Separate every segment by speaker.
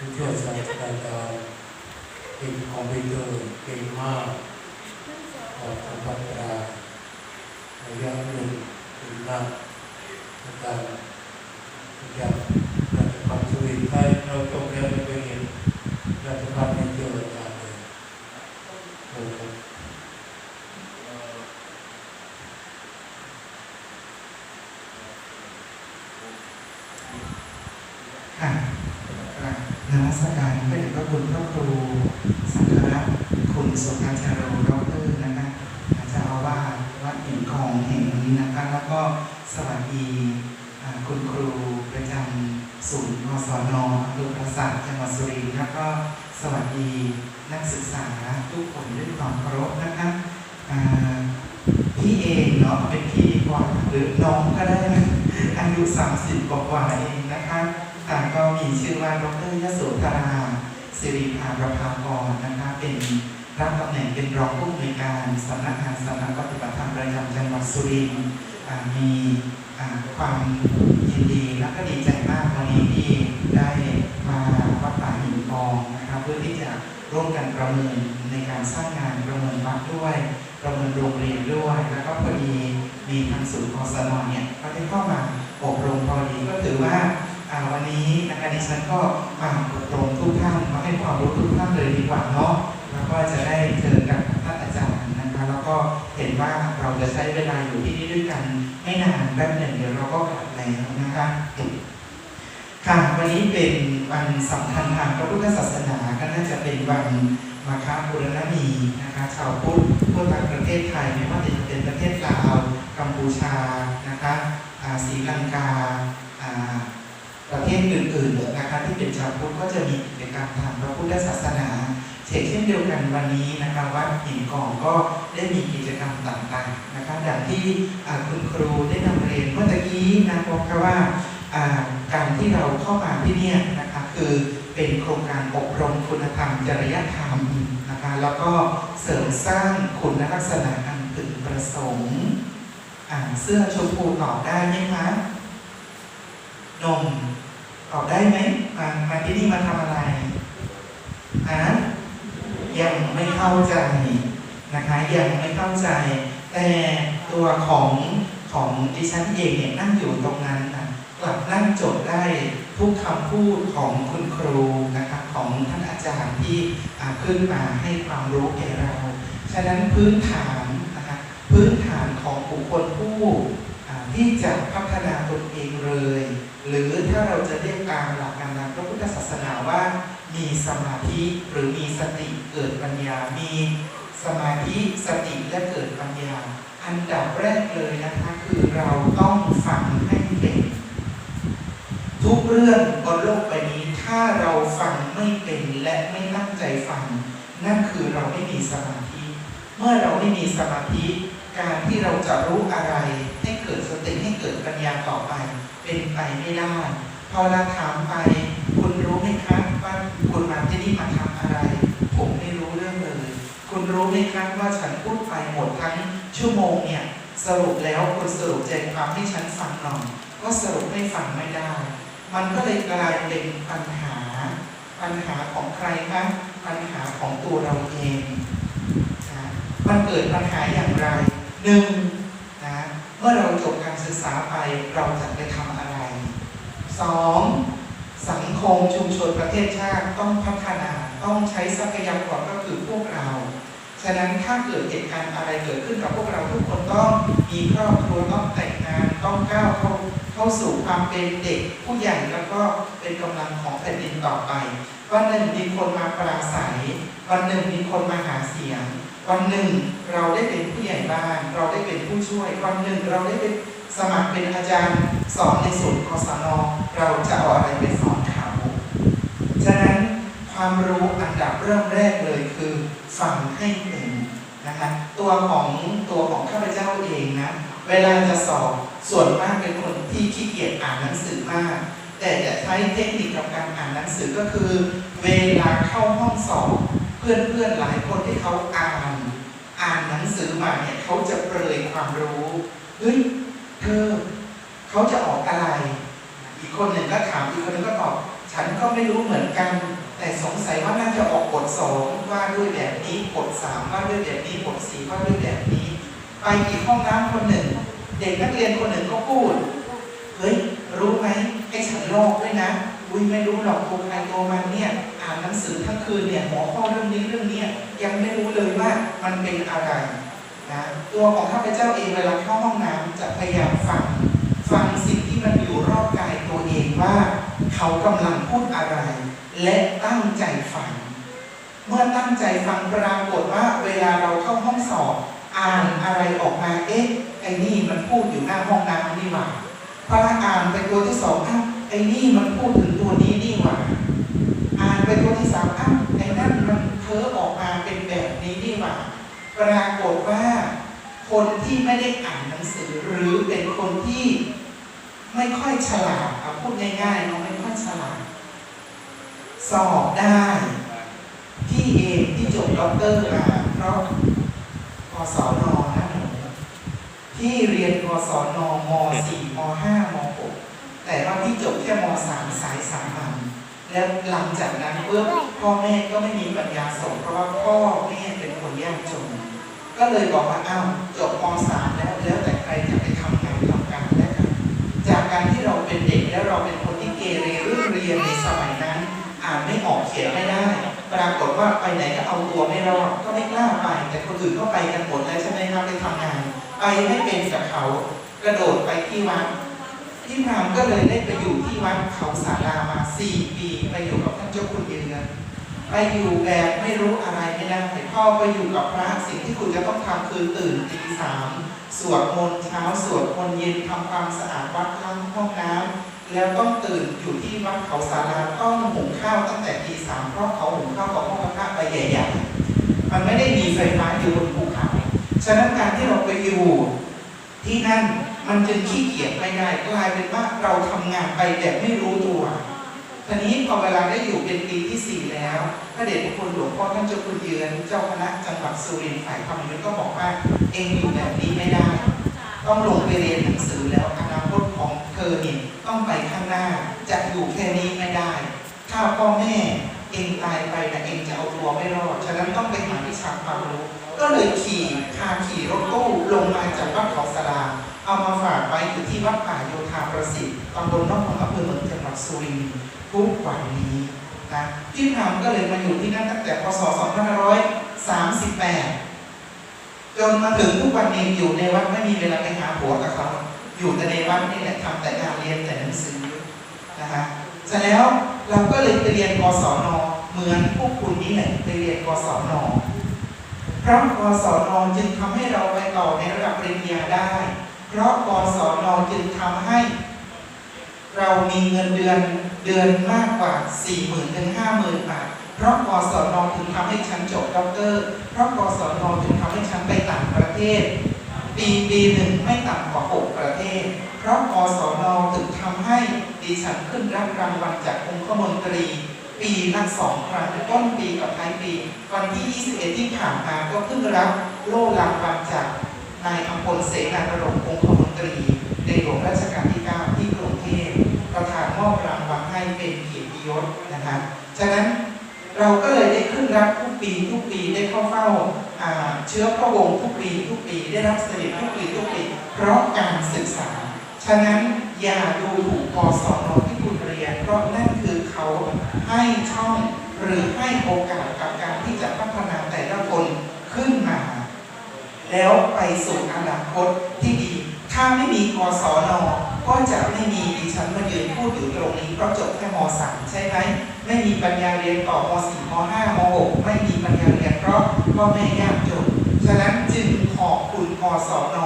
Speaker 1: ผู้ช่วยศาสตราจารย์เก่งคอมพิวเตอร์เก่งมากออกสัมพันตราระยะหนึ่งถึงมากในการที่จะรัฐบามสุรินทร์ไทยเราจบแล้วเราไปเห็นรัฐบาลไม่เจออาจารย์เลยโอ้โห
Speaker 2: ค่ะกราบนมัสการพระเดชพระคุณพระครูสังฆรัตน์คุณสุภาจาโรดอกเตอร์นะคะอาจารย์อาวาสวัดหินของแห่งนี้นะคะ แล้วก็ สวัสดีคุณครูประจำศูนย์มสนอำเภอปราสาทจังหวัดสุรินทร์แล้วก็สวัสดีนักศึกษาทุกคนด้วยความเคารพนะคะอ่าพี่เองเนาะเป็นพี่ดีกว่าหรือน้องก็ได้นะอายุ 30 กว่าๆเองนะคะค่ะก็มีชื่อว่าดรยโสธราสิริภาประภากรนะคะเป็นรับตำแหน่งเป็นรองผู้อำนวยการสำนักงานสำนักปฏิบัติธรรมประจำจังหวัดสุรินทร์ มีความยินดีและก็ดีใจมากวันนี้ที่ได้มาวัดป่าหินทองนะคะเพื่อที่จะร่วมกันประเมินในการสร้างงานประเมินวัดด้วย ประเมินโรงเรียนด้วย แล้วก็พอดีมีทางศูนย์กศนเนี่ยก็ได้เข้ามาอบรมพอดีก็ถือว่าวันนี้นะคะดิฉันก็มาอบรมทุกท่านมาให้ความรู้ทุกท่านเลยดีกว่าเนาะแล้วก็จะได้เจอกับท่าน ก็เห็นว่าเราจะใช้เวลาอยู่ที่นี่ด้วยกันไม่นานแป๊บหนึ่งเดี๋ยวเราก็กลับแล้วนะคะค่ะวันนี้เป็นวันสำคัญทางพระพุทธศาสนาก็น่าจะเป็นวันมาฆบุรณมีนะคะชาวพุทธทั่วทั้งประเทศไทยไม่ว่าจะเป็นประเทศลาวกัมพูชานะคะศรีลังกาอ่าประเทศอื่นๆนะคะที่เป็นชาวพุทธก็จะมีกิจกรรมทางพระพุทธศาสนา เช่นเช่นเดียวกันวันนี้นะคะวัดหินกองก็ได้มีกิจกรรมต่างๆนะคะดังที่คุณครูได้นำเรียนเมื่อตะกี้นะบอกว่าการที่เราเข้ามาที่นี่นะคะคือเป็นโครงการอบรมคุณธรรมจริยธรรมนะคะแล้วก็เสริมสร้างคุณลักษณะอันพึงประสงค์อ่าเสื้อชมพูตอบได้ไหมคะนมตอบได้ไหมมามาที่นี่มาทำอะไรฮะ ยังไม่เข้าใจนะคะยังไม่เข้าใจ แต่ตัวของของดิฉันเองเนี่ยนั่งอยู่ตรงนั้นนะกลับนั่งจดได้ทุกคำพูดของคุณครูนะคะของท่านอาจารย์ที่ขึ้นมาให้ความรู้แก่เรา ฉะนั้นพื้นฐานนะคะพื้นฐานของบุคคลผู้ที่จะพัฒนาตนเองเลย หรือถ้าเราจะเรียกตามหลักการทางพระพุทธศาสนาว่า มีสมาธิหรือมีสติเกิดปัญญา มีสมาธิสติและเกิดปัญญา อันดับแรกเลยนะคะคือเราต้องฟังให้เป็นทุกเรื่องบนโลกใบนี้ถ้าเราฟังไม่เป็นและไม่ตั้งใจฟัง นั่นคือเราไม่มีสมาธิ เมื่อเราไม่มีสมาธิ การที่เราจะรู้อะไรให้เกิดสติให้เกิดปัญญาต่อไป เป็นไปไม่ได้พอเราถามไป คุณรู้ไหมครับ ว่าคุณมาที่นี่มาทำอะไร ผมไม่รู้เรื่องเลย คุณรู้ไหมครับว่าฉันพูดไปหมดทั้งชั่วโมงเนี่ยสรุปแล้วคุณสรุปใจความให้ฉันฟังหน่อยก็สรุปให้ฟังไม่ได้ มันก็เลยกลายเป็นปัญหา ปัญหาของใครครับปัญหาของตัวเราเองนะมันเกิดปัญหาอย่างไรหนึ่งนะเมื่อเราจบการศึกษาไปเราจะไปทำอะไรสอง คมชุมชนประเทศชาติต้องพัฒนาต้องใช้ทรัพยากรก็คือพวกเรา ฉะนั้นถ้าเกิดเหตุการณ์อะไรเกิดขึ้นกับพวกเราทุกคนต้องมีครอบครัวต้องแต่งงานต้องก้าวเข้าเข้าสู่ความเป็นเด็กผู้ใหญ่แล้วก็เป็นกำลังของแผ่นดินต่อไป วันหนึ่งมีคนมาปราศัย วันหนึ่งมีคนมาหาเสียง วันหนึ่งเราได้เป็นผู้ใหญ่บ้าน เราได้เป็นผู้ช่วย วันหนึ่งเราได้เป็นสมัครเป็นอาจารย์สอนในศูนย์กศนเราจะเอาอะไรไปสอน ฉะนั้นความรู้อันดับเริ่มแรกเลยคือฟังให้เป็นนะคะตัวของตัวของข้าพเจ้าเองนะเวลาจะสอบส่วนมากเป็นคนที่ขี้เกียจอ่านหนังสือมาก แต่จะใช้เทคนิคกับการอ่านหนังสือก็คือ เวลาเข้าห้องสอบเพื่อนเพื่อนๆหลายคนที่เขาอ่าน อ่านหนังสือมาเนี่ยเขาจะเปรยความรู้เฮ้ยเธอเขาจะออกอะไร อีกคนหนึ่งก็ถามอีกคนหนึ่งก็ตอบ ฉันก็ไม่รู้เหมือนกัน แต่สงสัยว่าน่าจะออกบทสองว่าด้วยแบบนี้บทสามว่าด้วยแบบนี้บทสี่ว่าด้วยแบบนี้ ไปอีกห้องน้ำคนหนึ่ง เด็กนักเรียนคนหนึ่งก็พูดเฮ้ยรู้ไหมให้ฉันลอกด้วยนะอุ้ยไม่รู้หรอกตัวใครตัวมันเนี่ยอ่านหนังสือทั้งคืนเนี่ยหัวข้อเรื่องนี้เรื่องนี้ยยังไม่รู้เลยว่ามันเป็นอะไรนะตัวของข้าพเจ้าเองเวลาเข้าห้องน้ำจะพยายามฟัง ฟังสิ่งที่มันอยู่รอบกายตัวเองว่า เขากำลังพูดอะไร และตั้งใจฟัง เมื่อตั้งใจฟังปรากฏว่าเวลาเราเข้าห้องสอบ อ่านอะไรออกมาเอ๊ะไอ้นี่มันพูดอยู่หน้าห้องน้ำนี่หว่าพออ่านไปตัวที่สองอ้าวไอ้นี่มันพูดถึงตัวนี้นี่หว่าอ่านไปตัวที่สามอ้าวไอ้นั่นมันเพ้อออกมาเป็นแบบนี้นี่หว่าปรากฏว่าคนที่ไม่ได้อ่านหนังสือหรือเป็น ไม่ค่อยฉลาดเอาพูดง่ายๆเนาะไม่ค่อยฉลาด สอบได้ที่เองที่จบด็อกเตอร์มาเพราะกศนนะหนูที่เรียนกศนม .4 ม .5 ม .6 แต่ว่าที่จบแค่ม .3 สายสามัญแล้วหลังจากนั้นปุ๊บพ่อแม่ก็ไม่มีปัญญาส่งเพราะว่าพ่อแม่เป็นคนยากจน ก็เลยบอกว่าอ้าวจบม .3 แล้วแล้วแต่ จากการที่เราเป็นเด็กแล้วเราเป็นคนที่เกเรเรื่องเรียนในสมัยนั้นอ่านไม่ออกเขียนไม่ได้ ปรากฏว่าไปไหนก็เอาตัวไม่รอดก็ไม่กล้าไป แต่คนอื่นก็ไปกันหมดแล้วใช่ไหมครับไปทำงาน ไปไม่เป็นกับเขากระโดดไปที่วัดที่พรามก็เลยได้ไปอยู่ที่วัดเขาสารามาสี่ปีไปอยู่กับท่านเจ้าคุณยืน ไปอยู่แบบไม่รู้อะไรไม่ได้พ่อไปอยู่กับพระสิ่งที่คุณจะต้องทำคือตื่นตีสามสวดมนต์เช้าสวดมนต์เย็นทำความสะอาดวัดล้างห้องน้ำแล้วต้องตื่นอยู่ที่วัดเขาสาราต้องหุงข้าวตั้งแต่ตีสามเพราะเขาหุงข้าวกับห้องกระทะใบใหญ่ๆมันไม่ได้มีไฟฟ้าอยู่บนภูเขาฉะนั้นการที่เราไปอยู่ที่นั่นมันจึงขี้เกียจไม่ได้กลายเป็นว่าเราทำงานไปแบบไม่รู้ตัว ทีนี้พอเวลาได้อยู่เป็นปีที่สี่แล้วพระเดชพระคุณหลวงพ่อท่านเจ้าคุณเยือนเจ้าคณะจังหวัดสุรินทร์ฝ่ายธรรมยุทธก็บอกว่าเองอยู่แบบนี้ไม่ได้ ต้องลงไปเรียนหนังสือแล้วอนาคตของเธอเนี่ยต้องไปข้างหน้าจะอยู่แค่นี้ไม่ได้ ถ้าพ่อแม่เองตายไปนะเองจะเอาตัวไม่รอดฉะนั้นต้องไปหาวิชาความรู้ก็เลยขี่พาขี่รถตู้ลงมาจากวัดเขาสลาเอามาฝากไว้อยู่ที่วัดป่าโยธาประสิทธิ์ตำบลนอกของอำเภอเมืองจังหวัดสุรินทร์ ทุกวันนี้นะพี่พรามก็เลยมาอยู่ที่นั่นตั้งแต่พศ 2538 จนมาถึงทุกวันนี้อยู่ในวัดไม่มีเวลาไปหาผัวกับเขาอยู่แต่ในวัดนี่แหละทำแต่งานเรียนแต่หนังสือนะคะเสร็จแล้วเราก็เลยไปเรียนกศนเหมือนพวกคุณนี่แหละไปเรียนกศนเพราะกศนจึงทำให้เราไปต่อในระดับปริญญาได้ เพราะกศนจึงทำให้ เรามีเงินเดือนเดือนมากกว่า 4 0,000ื่นถึงห้าหมื่นบาท เพราะกศนถึงทำให้ฉันจบด็อกเตอร์ เพราะกศนถึงทำให้ฉันไปต่างประเทศ ปีปีหนึ่งไม่ต่ำกว่า 6 ประเทศ เพราะกศนถึงทำให้ดิฉันขึ้นรับรางวัลจากองคมนตรี ปีละสองครั้งต้นปีกับท้ายปี วันที่ 21 ที่ผ่านมาก็เพิ่งรับโล่รางวัลจากนายอัมพลเสนาบรงค์องคมนตรีในหลวงรัชกาลที่กรุงเทพประธานมอบรางวัลให้เป็นเกียรติยศนะคะ ฉะนั้นเราก็เลยได้ขึ้นรับทุกปีทุกปีได้เข้าเฝ้าเชื้อพระวงศ์ทุกปีทุกปีได้รับเสด็จทุกปีทุกปี เพราะการศึกษา ฉะนั้นอย่าดูถูกกศนที่คุณเรียน เพราะนั่นคือเขาให้ช่องหรือให้โอกาสกับการที่จะพัฒนาแต่ละคนขึ้นมา แล้วไปสู่อนาคตที่ดี ถ้าไม่มีกศน ก็จะไม่มีดิฉันมายืนพูดอยู่ตรงนี้เพราะจบแค่ม .3 ใช่ไหมไม่มีปัญญาเรียนต่อม .4 ม .5 ม .6 ไม่มีปัญญาเรียนเพราะพ่อแม่ยากจนฉะนั้นจึงขอบคุณกศน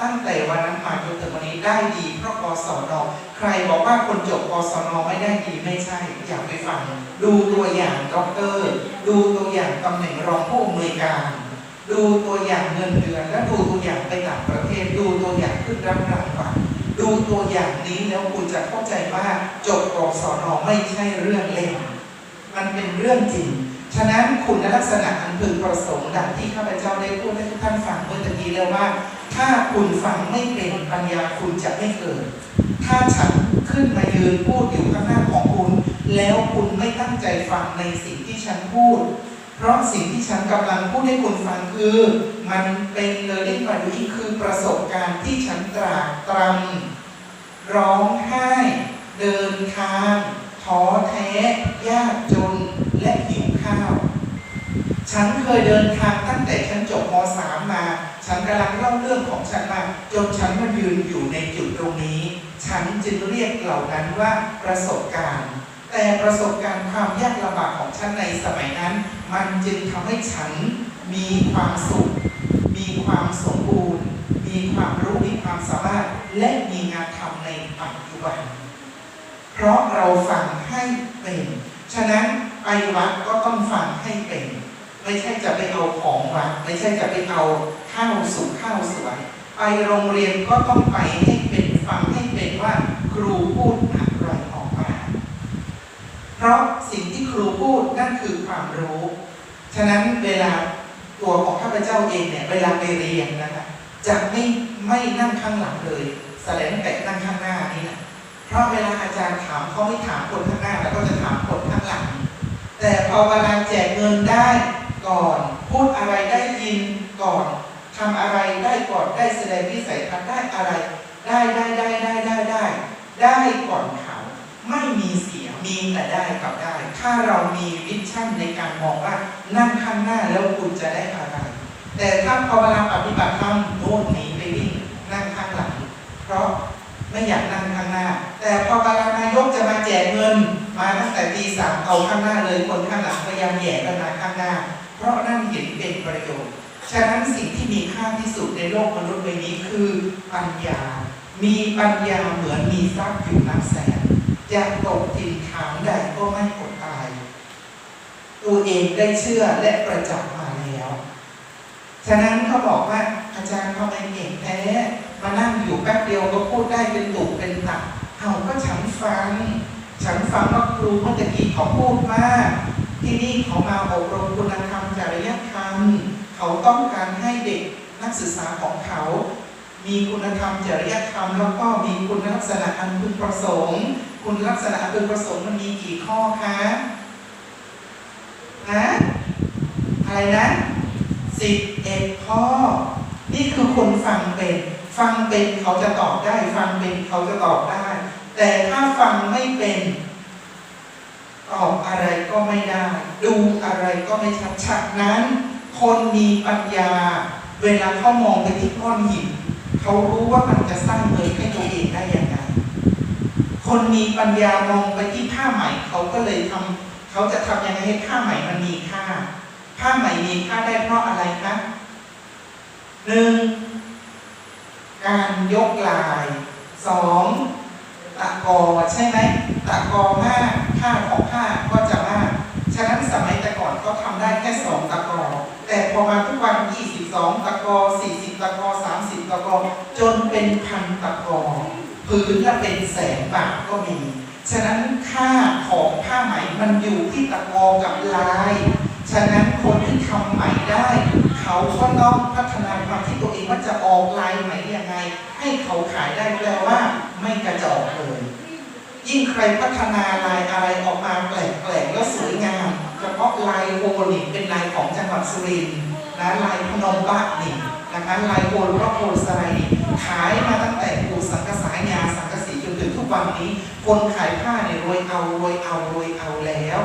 Speaker 2: ตั้งแต่วันนั้นมาจนถึงวันนี้ได้ดีเพราะกศนใครบอกว่าคนจบกศนไม่ได้ดีไม่ใช่อยากไปฟังดูตัวอย่างด็อกเตอร์ดูตัวอย่างตำแหน่งรองผู้อำนวยการดูตัวอย่างเงินเดือนและดูตัวอย่างไปต่างประเทศดูตัวอย่างขึ้นรับรางวัล ดูตัวอย่างนี้แล้วคุณจะเข้าใจว่าจบกศนอไม่ใช่เรื่องเล่น มันเป็นเรื่องจริง ฉะนั้นคุณลักษณะอันพึงประสงค์ดังที่ข้าพเจ้าได้พูดให้ทุกท่านฟังเมื่อตะกี้แล้วว่า ถ้าคุณฟังไม่เป็นปัญญาคุณจะไม่เกิด ถ้าฉันขึ้นมายืนพูดอยู่ข้างหน้าของคุณ แล้วคุณไม่ตั้งใจฟังในสิ่งที่ฉันพูด เพราะสิ่งที่ฉันกำลังพูดให้คุณฟังคือ มันเป็น learning by doing คือประสบการณ์ที่ฉันตรากตรำร้องไห้ เดินทางท้อแท้ยากจนและหิวข้าว ฉันเคยเดินทางตั้งแต่ฉันจบม .3 มา ฉันกำลังเล่าเรื่องของฉันมา จนฉันมายืนอยู่ในจุดตรงนี้ ฉันจึงเรียกเหล่านั้นว่าประสบการณ์ แต่ประสบการณ์ความยากลำบากของฉันในสมัยนั้น มันจึงทำให้ฉันมีความสุข มีความสมบูรณ์ มีความรู้มีความสามารถ และมีงานทำในปัจจุบัน เพราะเราฟังให้เป็น ฉะนั้นไปวัดก็ต้องฟังให้เป็น ไม่ใช่จะไปเอาของวัดไม่ใช่จะไปเอาข้าวสุกข้าวสวยไปโรงเรียนก็ต้องไปให้เป็นฟังให้เป็นว่าครูพูดอะไรออกมา เพราะสิ่งที่ครูพูดนั่นคือความรู้ ฉะนั้นเวลาตัวของข้าพเจ้าเองเนี่ยเวลาไปเรียนนะคะจะไม่ไม่นั่งข้างหลังเลยแสดงแต่นั่งข้างหน้านี่นะเพราะเวลาอาจารย์ถามเขาไม่ถามคนข้างหน้าแล้วก็จะถามคนข้างหลัง แต่พอเวลาแจกเงินได้ก่อน พูดอะไรได้ยินก่อนทำอะไรได้ก่อนได้แสดงวิสัยทัศน์ได้อะไร ได้ได้ได้ได้ได้ได้ได้ก่อนเขาไม่มีเสีย มีแต่ได้กับได้ ถ้าเรามีวิชั่นในการมองว่านั่งข้างหน้าแล้วคุณจะได้อะไร แต่ถ้าพอเวลาปฏิบัติธรรมโน่นหนีไปวิ่งนั่งข้างหลัง เพราะไม่อยากนั่งข้างหน้า แต่พอเวลานายกจะมาแจกเงิน มาตั้งแต่ตีสามเอาข้างหน้าเลยคนข้างหลังพยายามแย่กันมาข้างหน้า เพราะนั่นเห็นเป็นประโยชน์ ฉะนั้นสิ่งที่มีค่าที่สุดในโลกมนุษย์ใบนี้คือปัญญา มีปัญญาเหมือนมีทรัพย์อยู่นับแสน จะตกถิ่นฐานใดก็ไม่อดตาย ตัวเองได้เชื่อและประจักษ์มาแล้ว ฉะนั้นเขาบอกว่าอาจารย์ทำไมเก่งแท้มานั่งอยู่แป๊บเดียวก็พูดได้เป็นตุกเป็นตักเอาก็ฉันฟัง ฉันฟังว่าครูเมื่อกี้เขาพูดมาที่นี่เขามาอบรมคุณธรรมจริยธรรม เขาต้องการให้เด็กนักศึกษาของเขา มีคุณธรรมจริยธรรม แล้วก็มีคุณลักษณะอันพึงประสงค์ คุณลักษณะอันพึงประสงค์มันมีกี่ข้อคะนะอะไรนะสิบเอ็ดข้อ นี่คือคนฟังเป็น ฟังเป็นเขาจะตอบได้ ฟังเป็นเขาจะตอบได้ แต่ถ้าฟังไม่เป็น ตอบอะไรก็ไม่ได้ ดูอะไรก็ไม่ชัดฉะนั้น คนมีปัญญา เวลาเขามองไปที่ก้อนหินเขารู้ว่ามันจะสร้างเงินให้ตัวเองได้ยัง คนมีปัญญามองไปที่ผ้าไหมเขาก็เลยทำเขาจะทำยังไงให้ผ้าไหมมันมีค่า ผ้าไหมมีค่าได้เพราะอะไรคะหนึ่งการยกลายสองตะกอใช่ไหมตะกอมากค่าของผ้าก็จะมากฉะนั้นสมัยแต่ก่อนเขาทำได้แค่สองตะกอแต่พอมาทุกวัน 22 ตะกอ 40 ตะกอ 30 ตะกอจนเป็นพันตะกอ พื้นละเป็นแสนบาทก็มี ฉะนั้นค่าของผ้าไหมมันอยู่ที่ตะกอกับลาย ฉะนั้นคนที่ทำไหมได้ เขาก็ต้องพัฒนาความที่ตัวเองว่าจะออกลายไหมยังไง ให้เขาขายได้แปลว่า ไม่กระจอกเลย ยิ่งใครพัฒนาลายอะไรออกมาแปลกๆแล้วสวยงามเฉพาะลายโอนี่เป็นลายของจังหวัดสุรินทร์นะลายพนมบะนี่นะคะลายโอหรือว่าโอสไลขายมาตั้งแต่ปูสังกส วันนี้คนขายผ้าเนี่ยรวยเอารวยเอารวยเอาแล้ว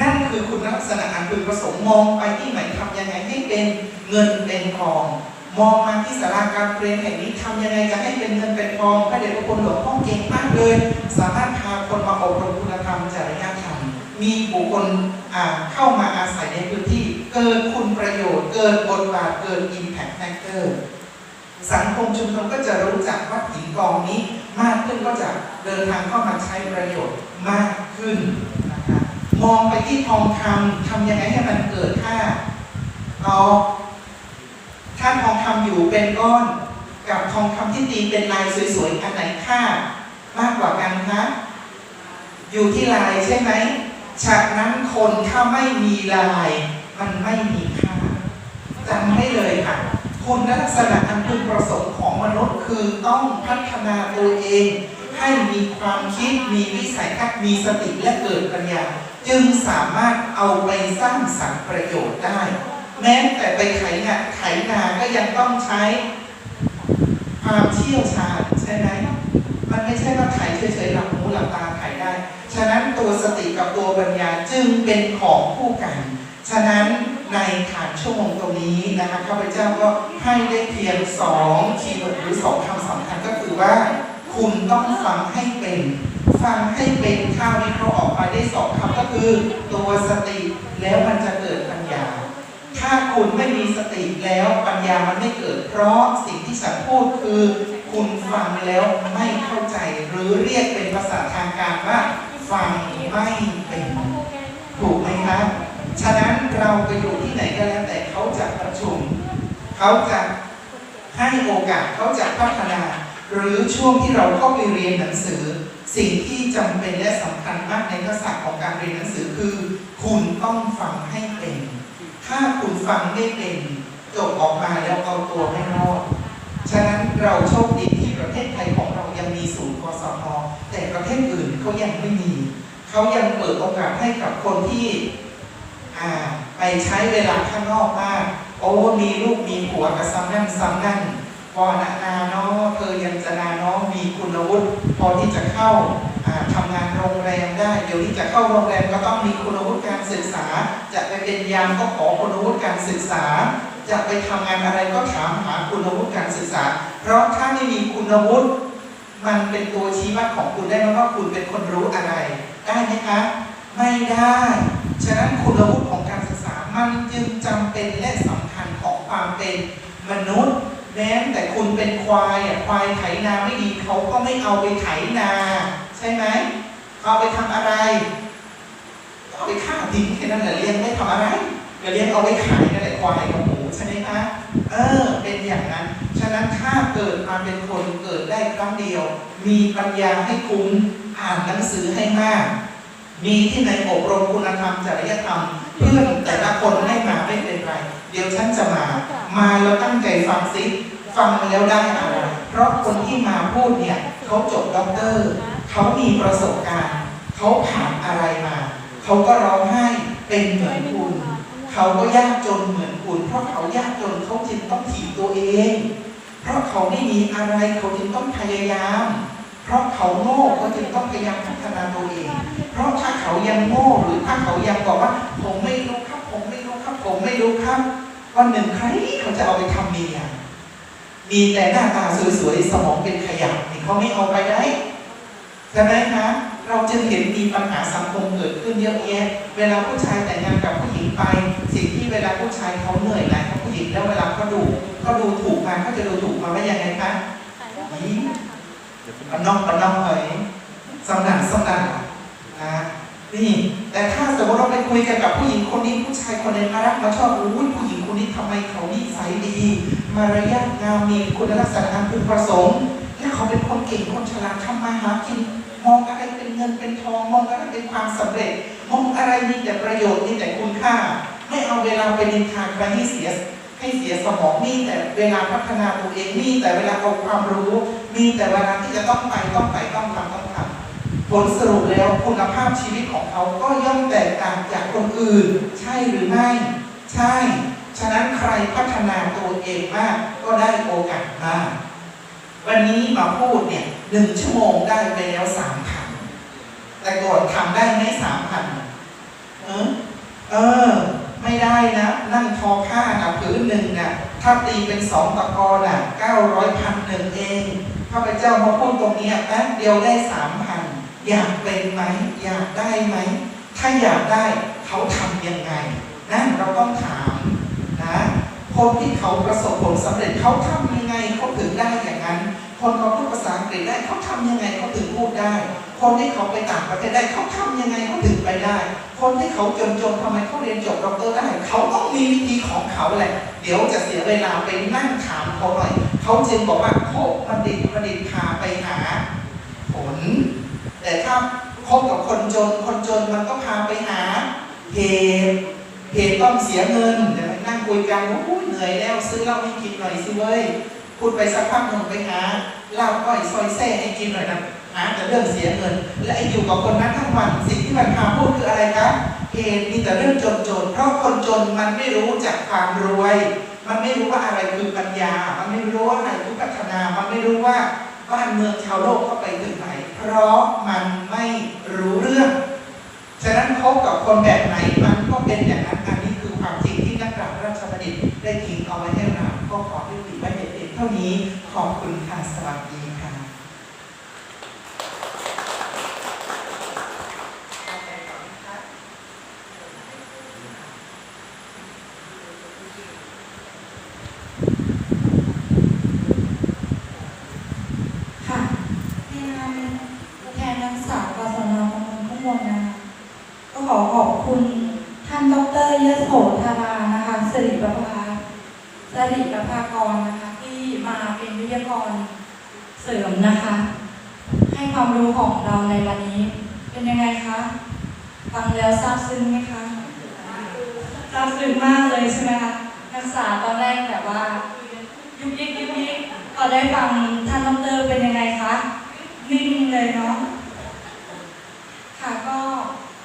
Speaker 2: นั่นคือคุณลักษณะอันพึงประสงค์มองไปที่ไหนทำยังไงให้เป็นเงินเป็นทอง มองมาที่สาราการเปลี่ยนแห่งนี้ทำยังไงจะให้เป็นเงินเป็นทองพระเดชพระคุณหลวงพ่อเก่งมากเลย สามารถพาคนมาอบรมคุณธรรมจริยธรรมมีบุคคลเข้ามาอาศัยในพื้นที่ เกิดคุณประโยชน์ เกิดบทบาทเกิด impact factor สังคมชุมชนก็จะรู้จักว่าหินกองนี้ มากขึ้นก็จะเดินทางเข้ามาใช้ประโยชน์มากขึ้นนะคะมองไปที่ทองคำทำยังไงให้มันเกิดค่าเอาถ้าทองคำอยู่เป็นก้อน กับทองคำที่ตีเป็นลายสวยๆอันไหนค่ามากกว่ากันคะอยู่ที่ลายใช่ไหมฉากนั้นคนถ้าไม่มีลาย มันไม่มีค่าจำให้เลยค่ะ คุณลักษณะอันพึงประสงค์ของมนุษย์คือต้องพัฒนาตัวเองใให้มีความคิดมีวิสัยทัศน์มีสติและเกิดปัญญา จึงสามารถเอาไปสร้างสรรค์ประโยชน์ได้ แม้แต่ไปไถนาไถนาก็ยังต้องใช้ความเชี่ยวชาญใช่ไหมมันไม่ใช่ว่าไถเฉยๆหลับหูหลับตาไถได้ ฉะนั้นตัวสติกับตัวปัญญาจึงเป็นของคู่กัน ฉะนั้น ในฐานชั่วโมงตรงนี้นะคะข้าพเจ้าก็ให้ได้เพียงสองคีย์เวิร์ดหรือสองคำสำคัญก็คือว่า คุณต้องฟังให้เป็น ฟังให้เป็นข้าววิเคราออกมาได้สองคำก็คือ ตัวสติแล้วมันจะเกิดปัญญา ถ้าคุณไม่มีสติแล้วปัญญามันไม่เกิด เพราะสิ่งที่ฉันพูดคือ คุณฟังแล้วไม่เข้าใจ หรือเรียกเป็นภาษาทางการว่า ฟังไม่เป็น ถูกไหมครับ ฉะนั้นเราไปอยู่ที่ไหนก็แล้วแต่เขาจะประชุม เขาจะให้โอกาสเขาจะพัฒนา หรือช่วงที่เราเข้าไปเรียนหนังสือ สิ่งที่จำเป็นและสำคัญมากในทักษะของการเรียนหนังสือคือ คุณต้องฟังให้เป็น ถ้าคุณฟังไม่เป็นจบออกมาแล้วเอาตัวไม่รอดฉะนั้นเราโชคดีที่ประเทศไทยของเรายังมีศูนย์กสทแต่ประเทศอื่นเขายังไม่มี เขายังเปิดโอกาสให้กับคนที่ ไปใช้เวลาข้างนอกมาก โอ้มีลูกมีผัวกับซ้ำนั่นซ้ำนั่นพอนานาเนาะเธอยังจะนาเนาะมีคุณวุฒิพอที่จะเข้าอ่าทำงานโรงแรมได้ เดี๋ยวนี้จะเข้าโรงแรมก็ต้องมีคุณวุฒิการศึกษา จะไปเป็นยามก็ขอคุณวุฒิการศึกษา จะไปทำงานอะไรก็ถามหาคุณวุฒิการศึกษา เพราะถ้าไม่มีคุณวุฒิมันเป็นตัวชี้วัดของคุณได้ไหมว่าคุณเป็นคนรู้อะไร ได้ไหมคะ ไม่ได้ ฉะนั้นคุณวุฒิของการศึกษามันจึงจำเป็นและสำคัญของความเป็นมนุษย์แม้แต่คุณเป็นควายอะควายไถนาไม่ดีเขาก็ไม่เอาไปไถนา ใช่ไหมเอาไปทำอะไรเอาไปฆ่าทิ้งแค่นั้นแหละเลี้ยงไม่ทำอะไรก็เลี้ยงเอาไว้ขายนั่นแหละควายกับหมูใช่ไหมคะเออ เป็นอย่างนั้น ฉะนั้นถ้าเกิดมาเป็นคนเกิดได้ครั้งเดียว มีปัญญาให้คุ้มอ่านหนังสือให้มาก มีที่ไหนอบรมคุณธรรมจริยธรรม เพื่อนแต่ละคนไม่มาไม่เป็นไร เดี๋ยวฉันจะมา มาแล้วตั้งใจฟังสิฟังแล้วได้อะไรเพราะคนที่มาพูดเนี่ยเขาจบด็อกเตอร์เขามีประสบการณ์เขาผ่านอะไรมาเขาก็ร้องไห้เป็นเหมือนคุณเขาก็ยากจนเหมือนคุณ เพราะเขายากจนเขาจึงต้องถีบตัวเอง เพราะเขาไม่มีอะไรเขาจึงต้องพยายาม เพราะเขาโง่เขาจึงต้องพยายามพัฒนาตัวเอง เพราะถ้าเขายังโง่หรือถ้าเขายังบอกว่า ผมไม่รู้ครับ ผมไม่รู้ครับ ผมไม่รู้ครับวันหนึ่งใครเขาจะเอาไปทำเมียมีแต่หน้าตาสวยๆสมองเป็นขยะนี่เขาไม่เอาไปได้ใช่ไหมคะเราจึงเห็นมีปัญหาสังคมเกิดขึ้นเยอะแยะ เวลาผู้ชายแต่งงานกับผู้หญิงไป สิ่งที่เวลาผู้ชายเขาเหนื่อยหน่ายกับผู้หญิงแล้วเวลาเขาดูเขาดูถูกมาเขาจะดูถูกมาว่ายังไงคะ ปนนอกปนนอกเฮ้ยสำนักสำนักนะนี่ แต่ถ้าสมมติเราไปคุยกันกับผู้หญิงคนนี้ผู้ชายคนนี้มารักมาชอบอุ้ยผู้หญิงคนนี้ทำไมเขานิสัยดี มารยาทงามมีคุณลักษณะอันพึงประสงค์และเขาเป็นคนเก่งคนฉลาดทำมาหากินมองอะไรเป็นเงินเป็นทองมองอะไรเป็นความสำเร็จมองอะไรมีแต่ประโยชน์มีแต่คุณค่า ไม่เอาเวลาไปนินทาใครให้เสีย ให้เสียสมองมีแต่เวลาพัฒนาตัวเองมีแต่เวลาเอาความรู้มีแต่เวลาที่จะต้องไปต้องไปต้องทำต้องทำผลสรุปแล้วคุณภาพชีวิตของเขาก็ย่อมแตกต่างจากคนอื่น ใช่หรือไม่ ใช่ ฉะนั้นใครพัฒนาตัวเองมากก็ได้โอกาสมากวันนี้มาพูดเนี่ยหนึ่งชั่วโมงได้ไปแล้วสามพันแต่ก่อนทำได้ไหมสามพันเออเออ ไม่ได้นะ นั่งทอผ้านะผืนหนึ่งน่ะถ้าตีเป็นสองตะกอน่ะเก้าร้อยพันหนึ่งเองข้าพเจ้ามาพูดตรงนี้แป๊บเดียวได้สามพันอยากเป็นไหมอยากได้ไหม ถ้าอยากได้เขาทำยังไงนั่นเราต้องถามนะคนที่เขาประสบผลสำเร็จเขาทำยังไงเขาถึงได้อย่างนั้น คนเขาพูดภาษาอังกฤษได้เขาทำยังไงเขาถึงพูดได้ คนที่เขาไปต่างประเทศได้เขาทำยังไงเขาถึงไปได้ คนที่เขาจนๆทำไมเขาเรียนจบด็อกเตอร์ได้ เขาต้องมีวิธีของเขาแหละ เดี๋ยวจะเสียเวลาไปนั่งถามเขาหน่อย เขาจึงบอกว่าคบัณฑิตประดิษฐ์พาไปหา ผล แต่ถ้าคบกับคนจน คนจนมันก็พาไปหาเหตุเหตุต้องเสียเงินเดี๋ยวไปนั่งคุยกันโอ้ยเหนื่อยแล้วซื้อเหล้าให้กินหน่อยสิเว้ยพูดไปสักพักหนึ่งไปหาเลาก้อยซอยแซ่ให้กินหน่อยนะ หาแต่เรื่องเสียเงิน และอยู่กับคนนั้นทั้งวันสิ่งที่มันพาพูดคืออะไรครับเหตุมีแต่เรื่องจนๆเพราะคนจนมันไม่รู้จักความรวย มันไม่รู้ว่าอะไรคือปัญญา มันไม่รู้ว่าอะไรคือพัฒนา มันไม่รู้ว่าบ้านเมืองชาวโลกเข้าไปถึงไหน เพราะมันไม่รู้เรื่อง ฉะนั้นคบกับคนแบบไหนมันก็เป็นอย่างนั้นอันนี้คือความจริงที่นักปราชญ์ราชบัณฑิตได้ทิ้งเอาไว้ให้เราก็ขอให้ติไว้เด็กๆเท่านี้ขอบคุณค่ะสวัสดี